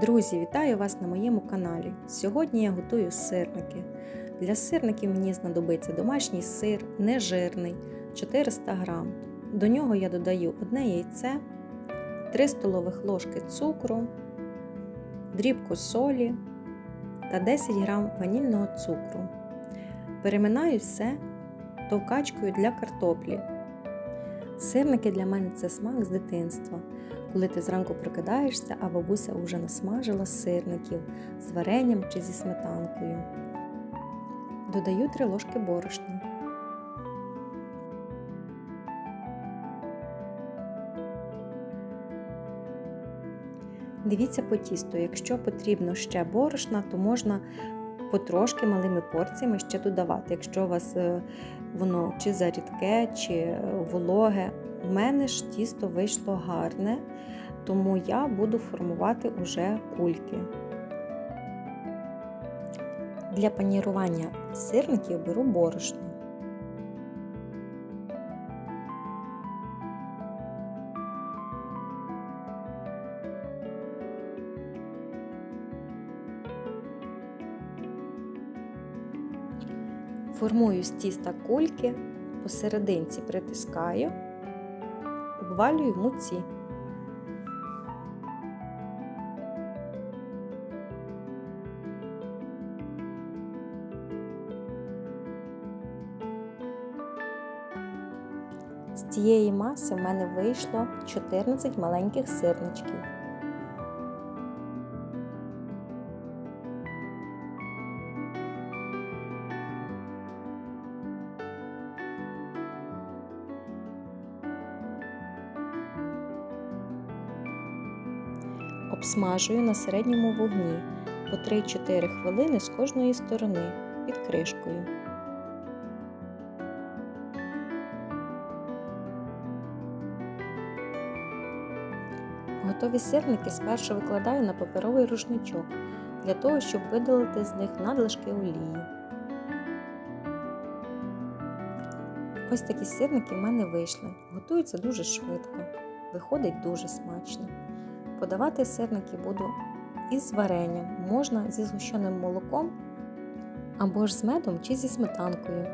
Друзі, вітаю вас на моєму каналі. Сьогодні я готую сирники. Для сирників мені знадобиться домашній сир, нежирний 400 г. До нього я додаю одне яйце, 3 столових ложки цукру, дрібку солі та 10 г ванільного цукру. Переминаю все товкачкою для картоплі. Сирники для мене це смак з дитинства коли ти зранку прокидаєшся, а бабуся вже насмажила сирників з варенням чи зі сметанкою. Додаю 3 ложки борошна. Дивіться по тісту, якщо потрібно ще борошна, то можна потрошки малими порціями ще додавати, якщо у вас е, воно чи зарідке, чи вологе. У мене ж тісто вийшло гарне, тому я буду формувати уже кульки. Для панірування сирників беру борошно. Формую з тіста кульки, посерединці притискаю, обвалюю в муці. З цієї маси в мене вийшло 14 маленьких сирничків. Обсмажую на середньому вогні по 3-4 хвилини з кожної сторони під кришкою. Готові сирники спершу викладаю на паперовий рушничок для того, щоб видалити з них надлишки олії. Ось такі сирники в мене вийшли. Готуються дуже швидко, виходить дуже смачно. Подавати сирники буду із варенням, можна зі згущеним молоком або ж з медом чи зі сметанкою.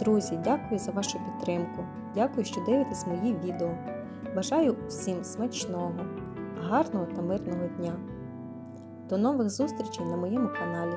Друзі, дякую за вашу підтримку. Дякую, що дивитесь мої відео. Бажаю всім смачного, гарного та мирного дня. До нових зустрічей на моєму каналі.